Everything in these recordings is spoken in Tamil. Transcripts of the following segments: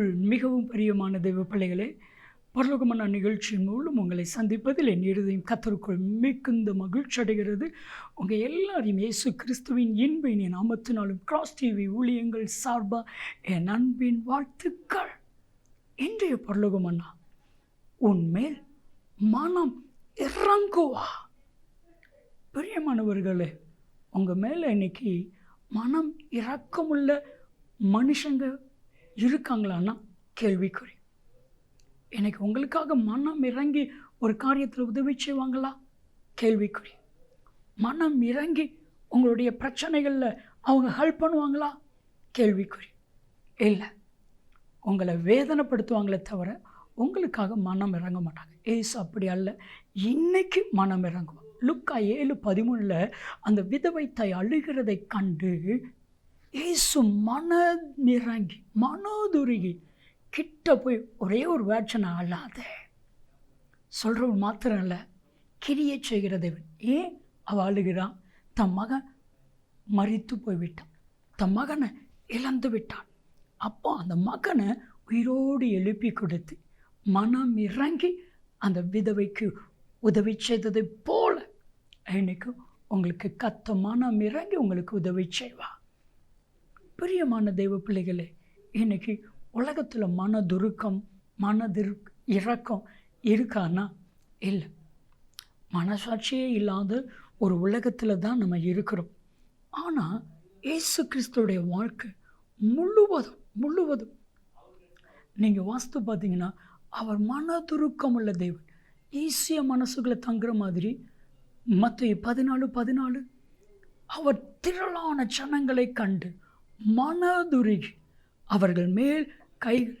கிறிஸ்துக்குள் மிகவும் பிரியமான தெய்வ பிள்ளைகளே பரலோகமான நிகழ்ச்சியின் மூலம் உங்களை சந்திப்பதில் என் இருதயம் கத்தருக்குள் மிகுந்த மகிழ்ச்சி அடைகிறது. உங்கள் எல்லாரையும் இயேசு கிறிஸ்துவின் இன்பின் என் நாமத்தினாலும் கிராஸ் டிவி ஊழியங்கள் சார்பாக என் அன்பின் வாழ்த்துக்கள். இன்றைய பரலோகமண்ணா உன்மேல் மனம் இறங்குவா? பிரியமானவர்களே உங்கள் மேலே இன்னைக்கு மனம் இறக்கமுள்ள மனுஷங்க இருக்காங்களான்னா கேள்விக்குறி. எனக்கு உங்களுக்காக மனம் இறங்கி ஒரு காரியத்தில் உதவி செய்வாங்களா? கேள்விக்குறி. மனம் இறங்கி உங்களுடைய பிரச்சனைகளில் அவங்க ஹெல்ப் பண்ணுவாங்களா? கேள்விக்குறி. இல்லை. உங்களை வேதனைப்படுத்துவாங்களே தவிர உங்களுக்காக மனம் இறங்க மாட்டாங்க. ஏசு அப்படி அல்ல. இன்னைக்கு மனம் இறங்குவோம் லுக்கா ஏழு பதிமூணில் அந்த விதவை தாய் அழுகிறதை கண்டு ஏசு மனமிறங்கி மனோதுருகி கிட்ட போய் ஒரே ஒரு வேட்சனை அல்லாத. சொல்கிறவன் மாத்திரம் இல்லை கிரிய செய்கிற தேவன். ஏன்? அவள் அழுகிறான். தன் மகன் மறித்து போய்விட்டான். தன் மகனை இழந்து விட்டான். அப்போ அந்த மகனை உயிரோடு எழுப்பி கொடுத்து மனம் இறங்கி அந்த விதவைக்கு உதவி செய்ததை போல இன்னைக்கு உங்களுக்கு கத்த மனம் இறங்கி உங்களுக்கு உதவி செய்வா பிரியமான தெய்வ பிள்ளைகளே இன்னைக்கு உலகத்தில் மனதுருக்கம் மனதிரு இறக்கம் இருக்கான்னா இல்லை. மனசாட்சியே இல்லாத ஒரு உலகத்தில் தான் நம்ம இருக்கிறோம். ஆனால் இயேசு கிறிஸ்துடைய வாழ்க்கை முழுவதும் முழுவதும் நீங்கள் வாஸ்து பார்த்தீங்கன்னா அவர் மனதுருக்கம் உள்ள தெய்வன் ஈஸியாக மனசுகளை தங்குற மாதிரி மற்ற பதினாலு பதினாலு அவர் திரளான ஜனங்களை கண்டு மனதுருகி அவர்கள் மேல் கை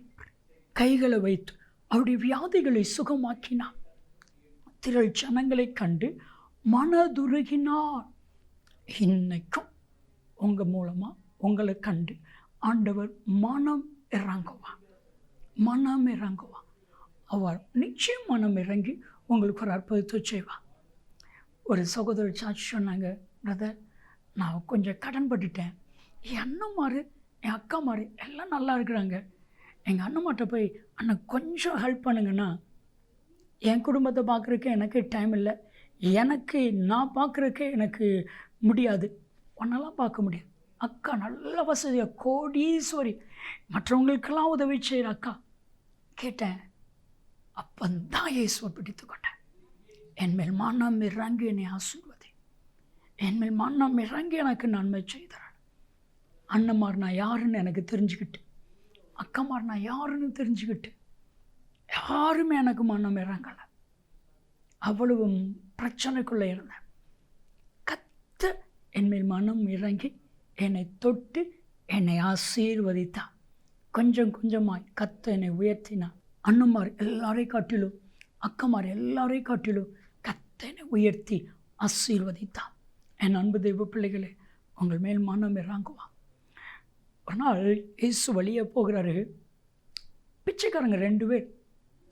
கைகளை வைத்து அவருடைய வியாதிகளை சுகமாக்கினார். திரள் ஜனங்களை கண்டு மனதுருகினார். இன்னைக்கும் உங்கள் மூலமாக உங்களை கண்டு ஆண்டவர் மனம் இறங்குவார். மனம் இறங்குவார். அவர் நிச்சயம் மனம் இறங்கி உங்களுக்கு ஒரு அற்புதத்தை செய்வார். ஒரு சகோதரர் சாட்சி சொன்னாங்க பிரதர் நான் கொஞ்சம் கடன் பட்டுட்டேன் என் அண்ணன் மாறு என் அக்கா மாறு எல்லாம் நல்லா இருக்கிறாங்க. எங்கள் அண்ணன்மாட்ட போய் அண்ணன் கொஞ்சம் ஹெல்ப் பண்ணுங்கன்னா என் குடும்பத்தை பார்க்குறக்கு எனக்கு டைம் இல்லை. எனக்கு நான் பார்க்குறக்கே எனக்கு முடியாது. ஒன்றெல்லாம் பார்க்க முடியாது. அக்கா நல்ல வசதியாக கோடீஸ்வரி. மற்றவங்களுக்கெல்லாம் உதவி செய்கிற அக்கா. கேட்டேன். அப்பந்தான் இயேசுவை பிடித்து கொண்டேன். என் மேல் மானம் இறங்கி என்னை ஆசுவதி என் மேல் மானம் இறங்கி எனக்கு நன்மை செய்தார். அண்ணன்மார் நான் யாருன்னு எனக்கு தெரிஞ்சுக்கிட்டு அக்கம்மார் நான் யாருன்னு தெரிஞ்சுக்கிட்டு யாருமே எனக்கு மனம் இறங்கலை. அவ்வளவு பிரச்சனைக்குள்ளே இருந்தேன். கத்த என் மேல் மனம் இறங்கி என்னை தொட்டு என்னை ஆசீர்வதித்தான் கொஞ்சம் கொஞ்சமாய் கத்த என்னை உயர்த்தினான் அண்ணன்மார் எல்லாரையும் காட்டிலும் அக்கம்மார் எல்லாரையும் காட்டிலும் கத்த என்னை உயர்த்தி ஆசீர்வதித்தான் என் அன்பு தெய்வ பிள்ளைகளே உங்கள் மேல் மனம் இறங்குவான் ஒரு நாள் இயேசு வழியே போகிறாரு. பிச்சைக்காரங்க ரெண்டு பேர்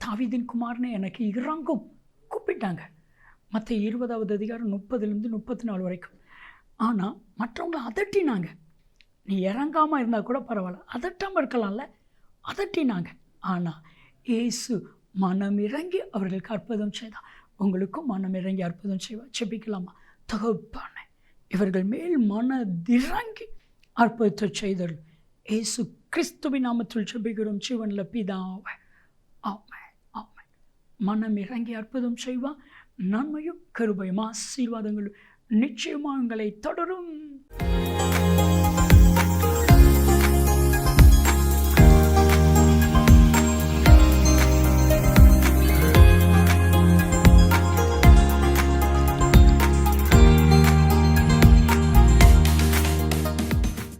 தாவிதின் குமார்னு எனக்கு இறங்கும் கூப்பிட்டாங்க. மற்ற இருபதாவது அதிகாரம் முப்பதுலேருந்து முப்பத்தி நாலு வரைக்கும். ஆனால் மற்றவங்க அதட்டினாங்க. நீ இறங்காமல் இருந்தால் கூட பரவாயில்ல அதட்டாமல் இருக்கலாம்ல அதட்டினாங்க. ஆனால் இயேசு மனம் இறங்கி அவர்களுக்கு அற்புதம் செய்தான். உங்களுக்கும் மனம் இறங்கி அற்புதம் செய்வா செபிக்கலாமா தகப்பான. இவர்கள் மேல் மனதிறங்கி அற்புதத்தை செய்தல் ஏசு கிறிஸ்துவின் நாமத்தில் செபிக்கிறோம் சிவன் பிதாவை. ஆமை ஆமை மனம் இறங்கி அற்புதம் செய்வான் நன்மையும் கருபையும் ஆசீர்வாதங்களும் நிச்சயமாக உங்களை தொடரும்.